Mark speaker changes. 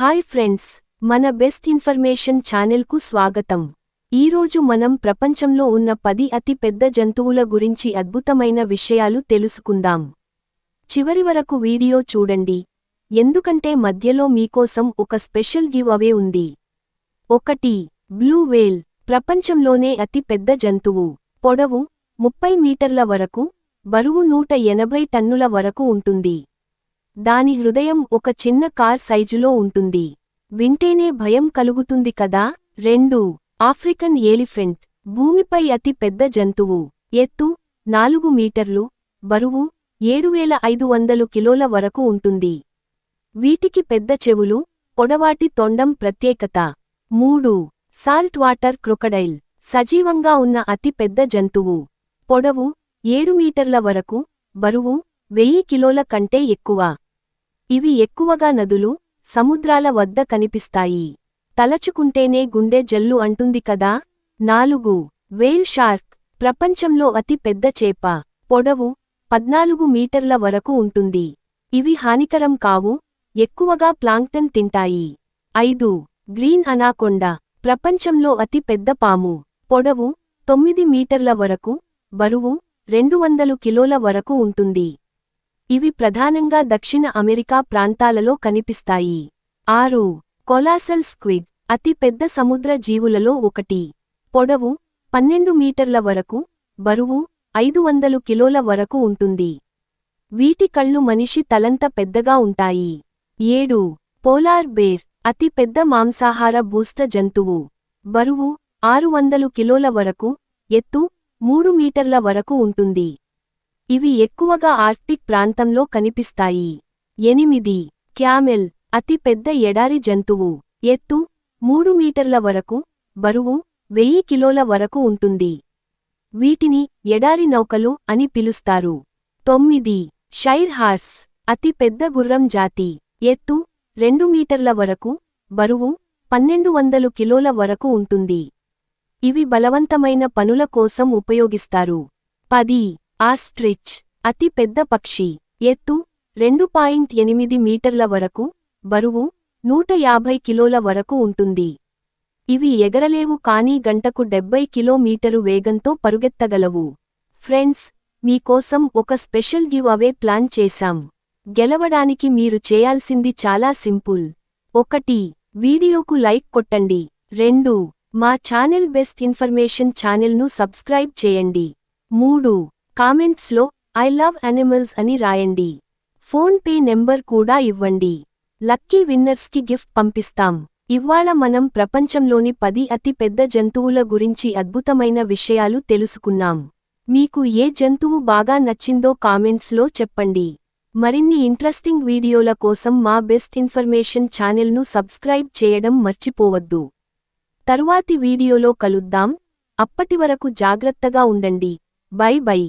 Speaker 1: Hi friends మన best information ఛానెల్కు స్వాగతం. ఈరోజు మనం ప్రపంచంలో ఉన్న పది అతి పెద్ద జంతువుల గురించి అద్భుతమైన విషయాలు తెలుసుకుందాం. చివరి వరకు వీడియో చూడండి. ఎందుకంటే మధ్యలో మీకోసం ఒక స్పెషల్ గివ్ అవే ఉంది. ఒకటి బ్లూ వేల్ ప్రపంచంలోనే అతి పెద్ద జంతువు. పొడవు ముప్పై మీటర్ల వరకు బరువు నూట ఎనభై టన్నుల వరకు ఉంటుంది. దాని హృదయం ఒక చిన్న కార్ సైజులో ఉంటుంది. వింటేనే భయం కలుగుతుంది కదా? రెండు. ఆఫ్రికన్ ఏలిఫెంట్ భూమిపై అతి పెద్ద జంతువు. ఎత్తు నాలుగు మీటర్లు బరువు ఏడువేల ఐదు వందలు కిలోల వరకు ఉంటుంది. వీటికి పెద్ద చెవులు పొడవాటి తొండం ప్రత్యేకత. మూడు. Salt water crocodile. సజీవంగా ఉన్న అతి పెద్ద జంతువు. పొడవు ఏడు మీటర్ల వరకు బరువు వెయ్యి కిలోల కంటే ఎక్కువ. ఇవి ఎక్కువగా నదులు సముద్రాల వద్ద కనిపిస్తాయి. తలచుకుంటేనే గుండె జల్లు అంటుంది కదా? నాలుగు. వేల్ షార్క్ ప్రపంచంలో అతి పెద్ద చేప. పొడవు పద్నాలుగు మీటర్ల వరకు ఉంటుంది. ఇవి హానికరం కావు ఎక్కువగా ప్లాంక్టన్ తింటాయి. ఐదు. గ్రీన్ అనాకొండ ప్రపంచంలో అతి పెద్ద పాము. పొడవు తొమ్మిది మీటర్ల వరకు బరువు రెండు వందలు కిలోల వరకు ఉంటుంది. ఇవి ప్రధానంగా దక్షిణ అమెరికా ప్రాంతాలలో కనిపిస్తాయి. ఆరు కొలాసల్ స్క్విడ్ అతి పెద్ద సముద్ర జీవులలో ఒకటి. పొడవు పన్నెండు మీటర్ల వరకు బరువు ఐదు వందలు కిలోల వరకు ఉంటుంది. వీటి కళ్ళు మనిషి తలంత పెద్దగా ఉంటాయి. ఏడు పోలార్ బేర్ అతి పెద్ద మాంసాహార భూస్థ జంతువు. బరువు ఆరు వందలు కిలోల వరకు ఎత్తు మూడు మీటర్ల వరకు ఉంటుంది. ఇవి ఎక్కువగా ఆర్క్టిక్ ప్రాంతంలో కనిపిస్తాయి. ఎనిమిది. క్యామెల్ అతి పెద్ద ఎడారి జంతువు. ఎత్తు మూడు మీటర్ల వరకు బరువు వెయ్యి కిలోల వరకు ఉంటుంది. వీటిని ఎడారి నౌకలు అని పిలుస్తారు. తొమ్మిది. షైర్ హార్స్ అతి పెద్ద గుర్రం జాతి. ఎత్తు రెండు మీటర్ల వరకు బరువు పన్నెండు వందలు కిలోల వరకు ఉంటుంది. ఇవి బలవంతమైన పనుల కోసం ఉపయోగిస్తారు. పది. ఆస్ట్రిచ్ అతి పెద్ద పక్షి. ఎత్తు రెండు పాయింట్ ఎనిమిది మీటర్ల వరకు బరువు నూట యాభై కిలోల వరకు ఉంటుంది. ఇవి ఎగరలేవు కానీ గంటకు డెబ్బై కిలోమీటరు వేగంతో పరుగెత్తగలవు. ఫ్రెండ్స్ మీకోసం ఒక స్పెషల్ గివ్ అవే ప్లాన్ చేశాం. గెలవడానికి మీరు చేయాల్సింది చాలా సింపుల్. ఒకటి వీడియోకు లైక్ కొట్టండి. రెండు మా ఛానల్ బెస్ట్ ఇన్ఫర్మేషన్ ఛానల్ను సబ్స్క్రైబ్ చేయండి. మూడు కామెంట్స్లో ఐ లవ్ అనిమల్స్ అని రాయండి. ఫోన్ పే నెంబర్ కూడా ఇవ్వండి. లక్కీ విన్నర్స్కి గిఫ్ట్ పంపిస్తాం. ఇవ్వాళ మనం ప్రపంచంలోని పది అతి పెద్ద జంతువుల గురించి అద్భుతమైన విషయాలు తెలుసుకున్నాం. మీకు ఏ జంతువు బాగా నచ్చిందో కామెంట్స్లో చెప్పండి. మరిన్ని ఇంట్రెస్టింగ్ వీడియోల కోసం మా బెస్ట్ ఇన్ఫర్మేషన్ ఛానెల్ను సబ్స్క్రైబ్ చేయడం మర్చిపోవద్దు. తరువాతి వీడియోలో కలుద్దాం. అప్పటివరకు జాగ్రత్తగా ఉండండి. Bye bye.